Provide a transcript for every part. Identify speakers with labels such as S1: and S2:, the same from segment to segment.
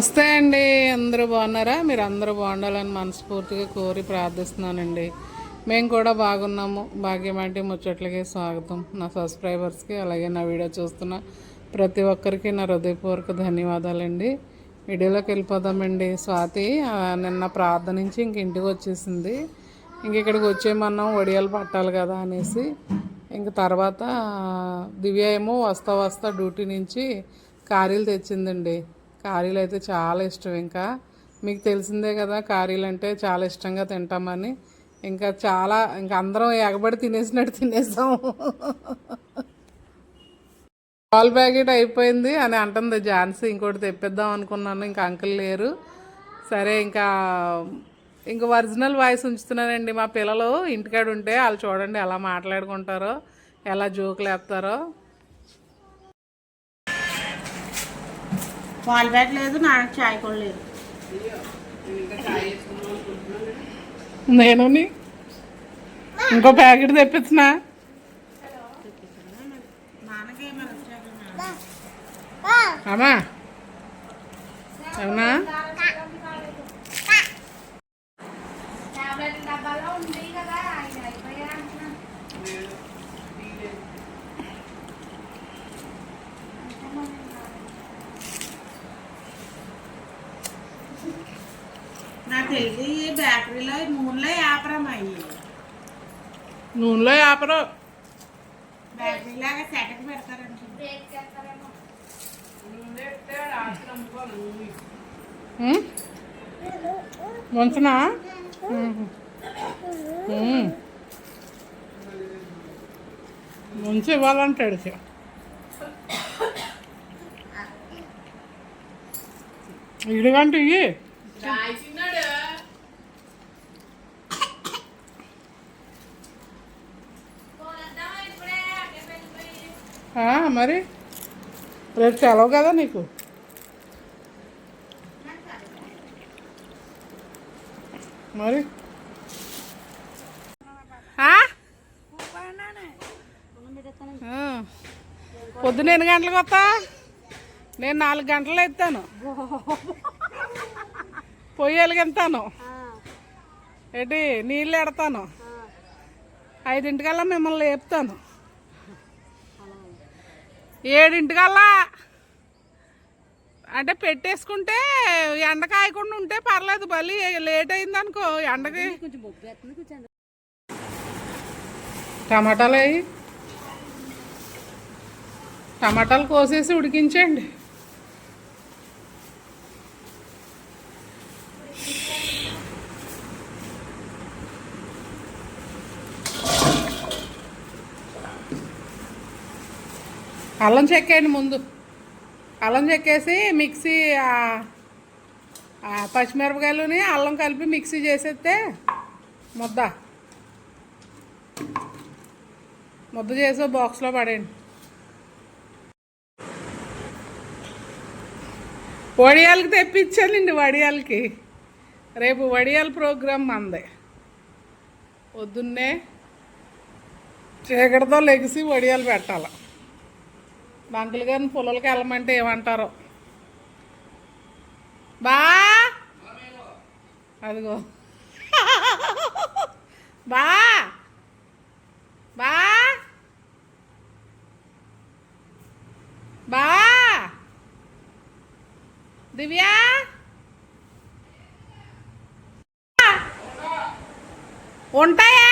S1: నమస్తే అండి అందరూ బాగున్నారా? మీరు అందరూ బాగుండాలని మనస్ఫూర్తిగా కోరి ప్రార్థిస్తున్నానండి. మేము కూడా బాగున్నాము. భాగ్యమంటి ముచ్చట్లకి స్వాగతం. నా సబ్స్క్రైబర్స్కి అలాగే నా వీడియో చూస్తున్న ప్రతి ఒక్కరికి నా హృదయపూర్వక ధన్యవాదాలండి. వీడియోలోకి వెళ్ళిపోదామండి. స్వాతి నిన్న ప్రార్థన నుంచి ఇంక ఇంటికి వచ్చేసింది. ఇంక ఇక్కడికి వచ్చేమన్నాం వడియాలు పట్టాలి కదా అనేసి. ఇంక తర్వాత దివ్య ఏమో వస్తా వస్తా డ్యూటీ నుంచి కారీలు తెచ్చిందండి. కారీలు అయితే చాలా ఇష్టం ఇంకా. మీకు తెలిసిందే కదా కారీలు అంటే చాలా ఇష్టంగా తింటామని. ఇంకా చాలా ఇంకా అందరం ఎగబడి తినేసినట్టు తినేసాం. పాల్ ప్యాకెట్ అయిపోయింది అని అంటుంది ఝాన్సీ. ఇంకోటి తెప్పిద్దాం అనుకున్నాను ఇంకా అంకుల్ లేరు. సరే ఇంకా ఇంకా ఒరిజినల్ వాయిస్ ఉంచుతున్నానండి మా పిల్లలు. ఇంటికాడ ఉంటే వాళ్ళు చూడండి ఎలా మాట్లాడుకుంటారో ఎలా జోకులు వేస్తారో.
S2: పాలు బ్యాగ్ లేదు నాకు చాయ్ కూడా లేదు.
S1: నేను ఇంకో ప్యాకెట్ తెప్పించిన అమ్మా. అవునా?
S2: నాకు తెలిసి ఈ బేకరీలో ఈ నూనెలో వ్యాపారం అయ్యి
S1: నూనెలో
S2: సెటకి
S1: ముంచి ఇవ్వాలంటాడు. ఇడిగంటే ఇయ్యి మరి? రేపు సెలవు కదా నీకు. మరి. పొద్దున ఎన్ని గంటలకు వస్తా నేను నాలుగు గంటలు ఎత్తాను. పొయ్యి వెలిగిస్తాను ఏంటి? నీళ్ళు ఎడతాను. ఐదింటికల్లా మిమ్మల్ని లేపుతాను. ఏడింటికల్లా. అంటే పెట్టేసుకుంటే ఎండ కాయకుండా ఉంటే పర్లేదు బలి లేట్ అయింది అనుకో ఎండకి. టమాటాలు అవి టమాటాలు కోసేసి ఉడికించండి. అల్లం చెక్కేయండి ముందు. అల్లం చెక్కేసి మిక్సీ పచ్చిమిరపకాయలుని అల్లం కలిపి మిక్సీ చేసేస్తే ముద్ద. ముద్ద చేసి బాక్స్లో పడేయండి. వడియాలకి తెప్పించానండి వడియాలకి. రేపు వడియాల ప్రోగ్రాం మందే. పొద్దున్నే చీకటితో లెగిసి వడియాలు పెట్టాలి. బంకులు గారిని పొలాలకి వెళ్ళమంటే ఏమంటారు? బా! అదిగో. బా! బా! బా! దివ్య! ఉంటాయా?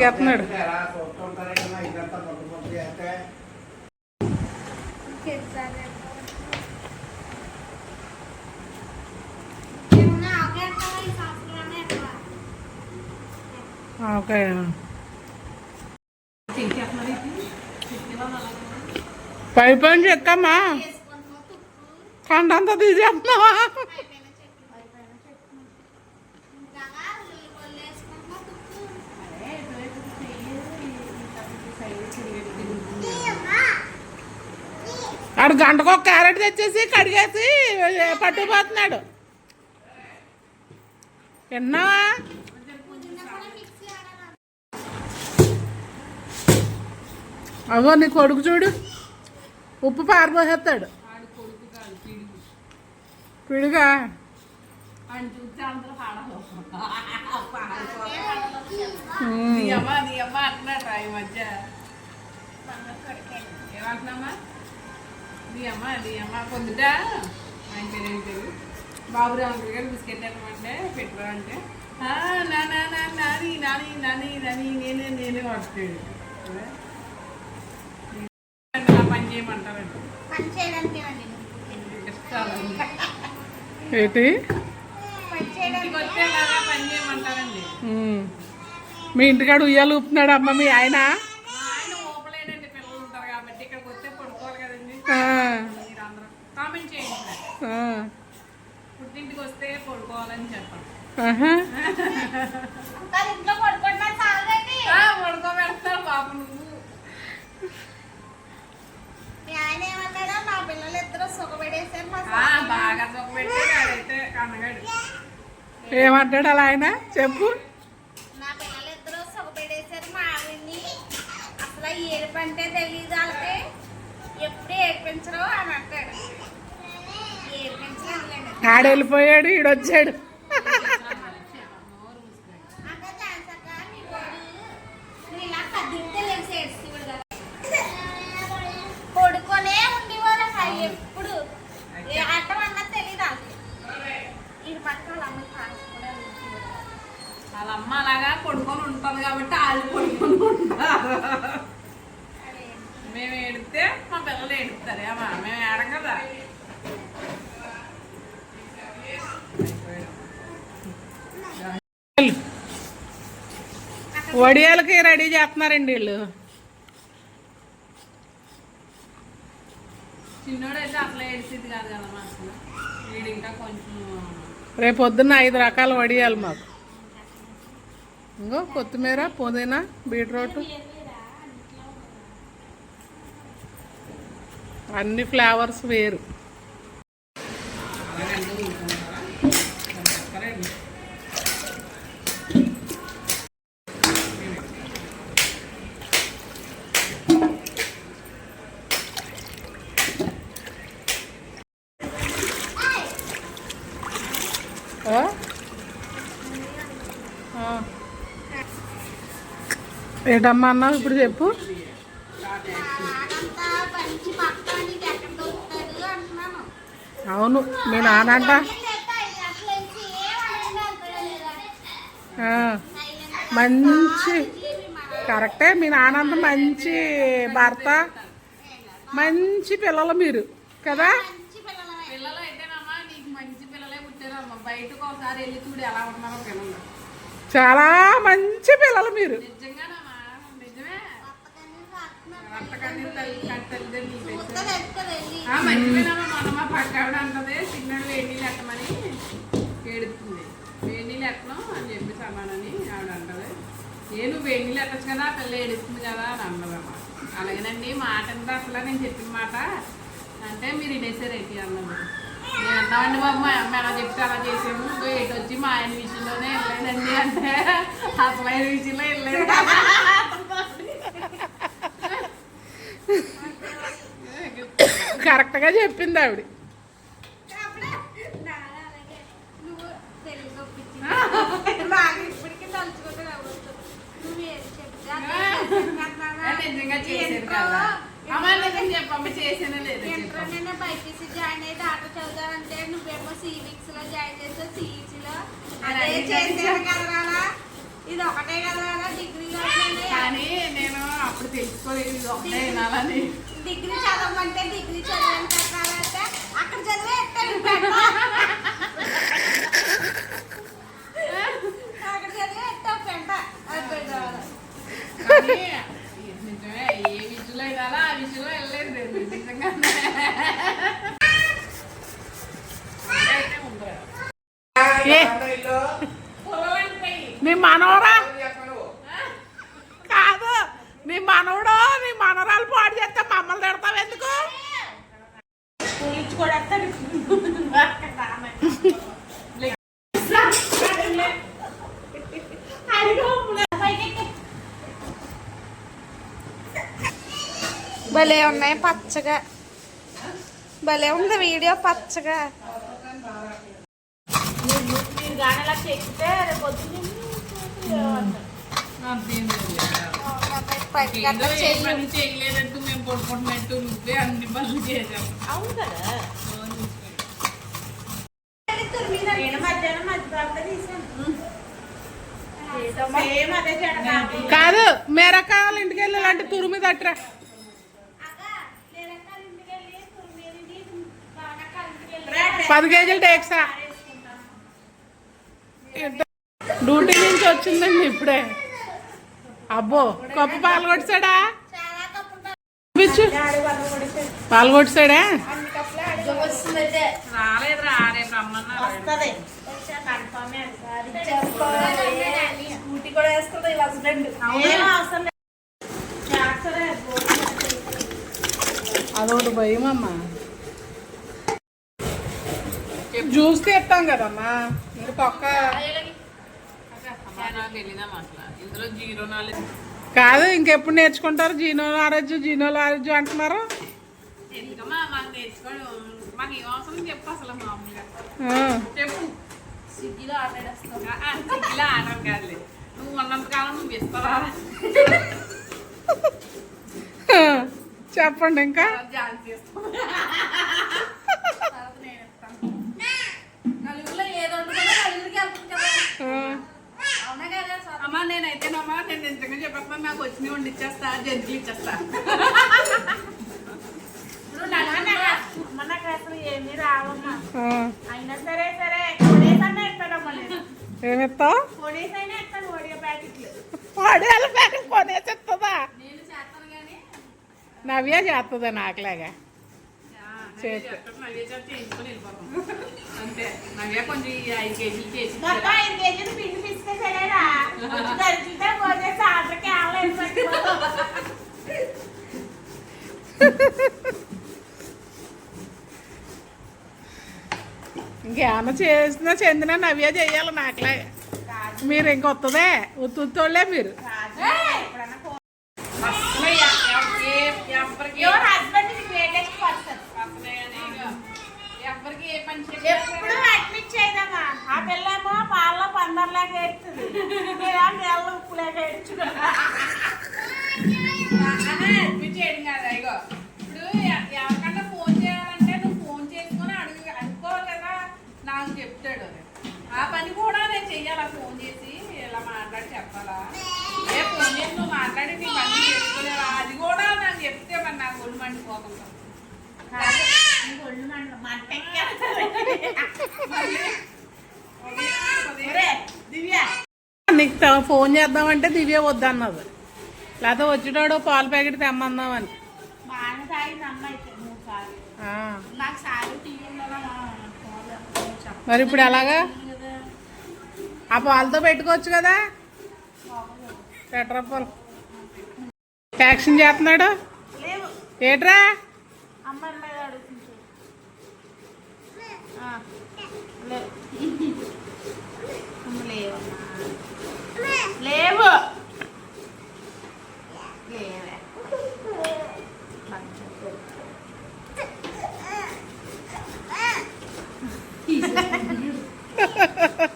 S1: కరెక్ట్ కడిగేస్తున్నాడు ఓకే పై పని చెక్కమ్మా కండంతా తీసేస్తున్నావా ఆడు గంటకు ఒక క్యారెట్ తెచ్చేసి కడిగేసి పట్టుకుపోతున్నాడు. విన్నావా అగో నీ కొడుకు చూడు. ఉప్పు పారిపోసేస్తాడు పిడుగా?
S3: అంటున్నాడు ఈ మధ్య. నీ అమ్మ పొద్దుట ఆయన పేరు ఏం పేరు బాబురావు అంకుల్ గారు బిస్కెట్ పెట్టమంటే పెట్టురా అంటే "ఆ, నా నా నా నాని నాని నాని నాని నేనే నేనే కొడతాడు నా పని చేయమంటారండి.
S2: పని
S1: ఏంటి?
S2: చేయడానికి.
S1: మీ ఇంటికాడ ఉయ్యాలు ఊపుతున్నాడు అమ్మ మా ఆయన
S3: ఊపలేడండి పిల్లలు ఉంటారు కాబట్టి ఇక్కడికి వస్తే పడుకోవాలి కదండి
S1: ఆ,
S3: మీరు అందరూ కామెంట్ చేయండి. పుట్టింటికి వస్తే పడుకోవాలని చెప్పండి. బాబు నువ్వు.
S2: మీ ఆయన ఏమన్నాడా? మా పిల్లలు ఇద్దరు
S3: బాగా కన్నగాడు
S1: ఏమంటాడు అలా ఆయన? చెప్పు.
S2: నా పిల్లలు ఇద్దరు మా ఆవిడ్ని అసలు ఆ ఏడుపు అంటే తెలియదు వాళ్ళకి. ఎప్పుడే ఏడిపించరు అని అంటాడు. ఏడిపించలేదులేండి
S1: ఆడ వెళ్ళిపోయాడు ఈడొచ్చాడు
S2: అక్క చాన్సక్క నీ వాడు నువ్వు ఇలా కదిలితే లేచి ఏడ్చేవాడు కదా పడుకొనే ఉండేవారు అక్క ఎప్పుడు ఏ ఆట అన్నది తెలియదు వాళ్ళకి ఇది పక్కన వాళ్ళ అమ్మ కాల్చి కూడా ఉంచేవాడు.
S3: వాళ్ళ అమ్మ అలాగా పడుకొని ఉంటుంది కాబట్టి వాళ్ళు పడుకొని ఉంటారు మేము ఏడితే మా పిల్లలు ఏడుస్తారు అమ్మా మేము ఏడం కదా
S1: వెళ్ళు. వడియాలకి రెడీ చేస్తున్నారండి వీళ్ళు. రేపు పొద్దున్న ఐదు రకాల వడియాలు మాకు. ఇంకో కొత్తిమీర పుదీనా బీట్రూట్. అన్ని ఫ్లేవర్స్ వేరు
S3: అలాగంటే ఊరుకుంటారా? చెప్తారండి.
S1: ఆ? ఆ. ఏంటమ్మా అన్నావు? ఇప్పుడు చెప్పు. అవును మీ నానంట
S2: అసలు ఇంక ఏం అడగడం లేదా?
S1: ఆ, మంచి కరెక్టే మీ నానంత మంచి భర్త. మంచి పిల్లలు మీరు కదా? చాలా మంచి పిల్లలు మీరు.
S3: మర్చిపోయినామా మన మా పక్క ఆవిడ అంటది చిన్నడు వేడి నీళ్ళు ఎట్టమని ఏడుతుంది వేడి నీళ్ళు అని చెప్పి సమానని ఆవిడ అంటది ఏ నువ్వు వేడి నీళ్ళు ఎట్టచ్చు కదా ఆ పిల్ల ఏడుస్తుంది కదా అని అన్నదమ్మా అలాగేనండి మాట ఎంత అసలు నేను చెప్పిన మాట అంటే మీరు ఇనేసారు ఏంటి అన్నది నేను అన్నామండి బాబు మా అమ్మ ఎలా చెప్తే అలా చేసాము ఇంకో ఎటు మా ఆయన విషయంలోనే వెళ్ళలేదండి అంటే అసలు ఆయన విషయంలో వెళ్ళలేదు
S1: కరెక్ట్గా చెప్పింది ఆవిడ
S2: అప్పుడే నాన్న అలాగే నువ్వు తెలుగు ఒప్పించి బాగా ఇప్పటికీ తలుచుకుంటే నవ్వుతుంది. నువ్వు ఏది చెప్తే అదే చేస్తాను
S3: అది నిజంగా చేసేది
S2: ఎంతో-
S3: కదా అమ్మ నిజం చెప్పమ్మ చేసేనే లేదు
S2: ఇంటర్
S3: చెప్పమ్మ.
S2: నేను బైపీసీ జాయిన్ అయితే ఆటో చదువుతానంటే నువ్వేమో సివిక్స్లో జాయిన్ చేసావు సిఈసి లో. అదే
S3: అదే
S2: చేసాను కదా ఇది ఒకటే కదా డిగ్రీలో
S3: కానీ నేను అప్పుడు తెలుసుకోలేదు ఇది ఒకటే వినాలని
S2: డిగ్రీ చదవమంటే డిగ్రీ చదివాను కట్టాలంటే అక్కడ చదివే ఎత్తాను అక్కడ చదివే ఎత్తావు పెంట అయిపోయింది
S3: కానీ నిజమే ఏ విషయంలో వినాలా ఆ విషయంలో వెళ్ళలేదు నేను నిజంగానే అయితే ఉందిరా.
S1: ఏ
S3: పొలలంటాయి.
S1: నీ మనవరా కాదు నీ మనవడు నీ మనవరాలు పాడు చేస్తే మమ్మల్ని తిడతావు ఎందుకు.
S4: భలే ఉన్నాయి పచ్చగా. భలే ఉంది వీడియో పచ్చగా. మీరు కానీ ఇలా చెక్కితే రేపు
S3: మేము పడుకుంటున్నట్టు నువ్వే అన్ని పనులు
S4: అవును కదా
S1: మేరకాయలు ఇంటికి వెళ్ళి ఇలాంటి తురుమి తట్టరా పది కేజీలు టేక్సా? డ్యూటీ నుంచి వచ్చిందండి ఇప్పుడే. అబ్బో కప్పు పాలు కొట్టాడా పిచ్చు పాలు కొట్టాడా అదొకటి భయం అమ్మా జ్యూస్ తీస్తాం కదమ్మా. మీరు పక్క
S3: అమ్మా, నాకు తెలీదా మాట్లా ఇందులో జీరో నాలెడ్జ్
S1: కాదు ఇంకెప్పుడు నేర్చుకుంటారు? జీనో ఆరోగ్యం జీనో ఆరోగ్యం అంటున్నారు?
S3: ఎందుకమ్మా మాకు నేర్చుకోవడం మాకు ఏం అవసరం చెప్పు అసలు మామూలుగా
S1: ఆ.
S3: చెప్పు
S4: స్విగ్గీలో ఆర్డర్ వేస్తాం
S3: ఆ, ఆ, సిగ్గులా ఆడం కాదులే నువ్వు ఉన్నంతకాలం నువ్వు ఇస్తావా
S1: చెప్పండి ఇంకా
S3: ఝాన్సీ ఇస్తావు
S4: తర్వాత నేను ఇస్తాను నలుగురిలో ఏది వండుకున్నా నలుగురికి వెళ్తుంది కదా
S1: ఆ.
S4: అవునా కదా స్వాతి?
S3: అమ్మా నేనైతేనమ్మా నేను నిజంగా చెప్పేస్తాను నాకు వచ్చినవి వండి ఇచ్చేస్తా జంతువులు ఇచ్చేస్తా.
S1: ఏమిస్తావు? పడేళ్ళ ప్యాకెట్ కొనేసిస్తుందా
S3: నేను చేస్తాను కానీ
S1: నవ్య చేస్తుందా నాకులాగా చేస్తా.
S3: నవ్వే చేత చేయించుకొని వెళ్ళిపోతాం అంతే నవ్వే కొంచెం ఈ ఐదు కేజీలు చేసి
S4: మొత్తం ఐదు కేజీలు పిండి తీసుకొచ్చారా వచ్చి దొరికితే పోతే సాయంత్రం కేవలం
S1: ఇంకేమన్నా చేసినా చెందినా నవ్య చెయ్యాలి నాకులాగా మీరు ఇంకొత్తదే ఉత్తుత్తోళ్ళే మీరు
S4: ఎప్పుడు అడ్మిట్ చేయదమ్మా. ఆ పిల్లేమో పాలలో పందర్లాగా ఏడుతుంది. నీళ్ళ ఉప్పులాగా ఏడ్చుకున్నా
S3: అడ్మిట్ చేయడం కాదు. ఇగో ఇప్పుడు ఎవరికన్నా ఫోన్ చేయాలంటే నువ్వు ఫోన్ చేసుకొని అడుగు అనుకోవాలి కదా నాకు చెప్తాడు. ఆ పని కూడా నేను చెయ్యాలా ఫోన్ చేసి? ఇలా మాట్లాడి చెప్పాలా? ఏ ఫోన్ చేసి నువ్వు మాట్లాడి నీ పని చేసుకోలేవా? అది కూడా నాకు చెప్తే మరి నాకు ఒళ్ళు మండిపోతుంది.
S4: నీకు
S1: ఫోన్ చేద్దామంటే దివ్య వద్దన్నది లేకపోతే వచ్చేటాడు పాల ప్యాకెట్ తెమ్మందామని మరి ఇప్పుడు ఎలాగా ఆ పాలతో పెట్టుకోవచ్చు కదా పెట్టరా పాలు యాక్షన్ చేస్తున్నాడు ఏట్రా
S4: లేవు అమ్మ లేవమ్మా లేవు లేవే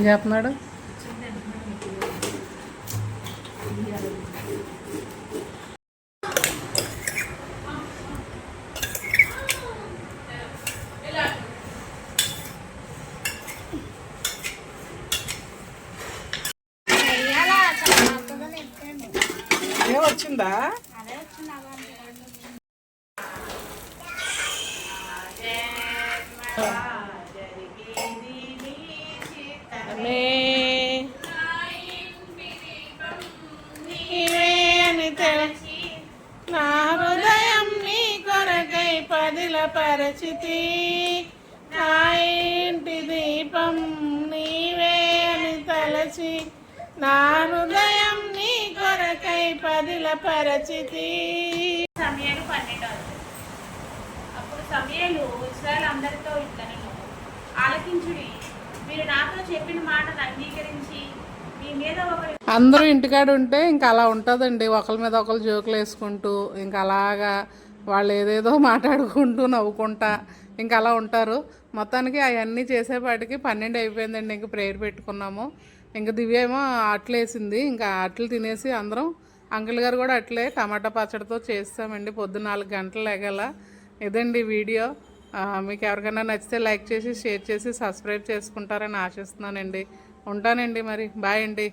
S1: ఏం చేస్తున్నాడు
S4: వెయ్యాలా? చాలా అవుతుందని ఎత్తాను.
S1: ఏం వచ్చిందా
S4: అదే వచ్చింది అలాంటి
S1: మే పరిచి నా ఇంటి దీపం నీవే అని తలచి నా హృదయం నీ కొరకై పదిల పరిచితి.
S4: సమయాలు పన్నెండు అప్పుడు సమయాలు ఇస్రాయల్ అందరితో ఇట్లనను ఆలకించుడి మీరు నాతో చెప్పిన మాటను అంగీకరించి మీ మీద ఒకరి
S1: అందరూ ఇంటికాడ ఉంటే ఇంకా అలా ఉంటుందండి. ఒకరి మీద ఒకరు జోకులు వేసుకుంటూ ఇంకా అలాగా వాళ్ళు ఏదేదో మాట్లాడుకుంటూ నవ్వుకుంటా ఇంకా అలా ఉంటారు. మొత్తానికి అవన్నీ చేసేపాటికి పన్నెండు అయిపోయిందండి ఇంక ప్రేయర్ పెట్టుకున్నాము. ఇంకా దివ్య ఏమో అట్లేసింది. ఇంకా అట్లు తినేసి అందరం అంకుల్ గారు కూడా అట్లే టమాటా పచ్చడితో చేస్తామండి. పొద్దున్న నాలుగు గంటలు లేగల ఇదండి వీడియో. మీకు ఎవరికైనా నచ్చితే లైక్ చేసి షేర్ చేసి సబ్స్క్రైబ్ చేసుకుంటారని ఆశిస్తున్నానండి. ఉంటానండి మరి. బాయ్ అండి.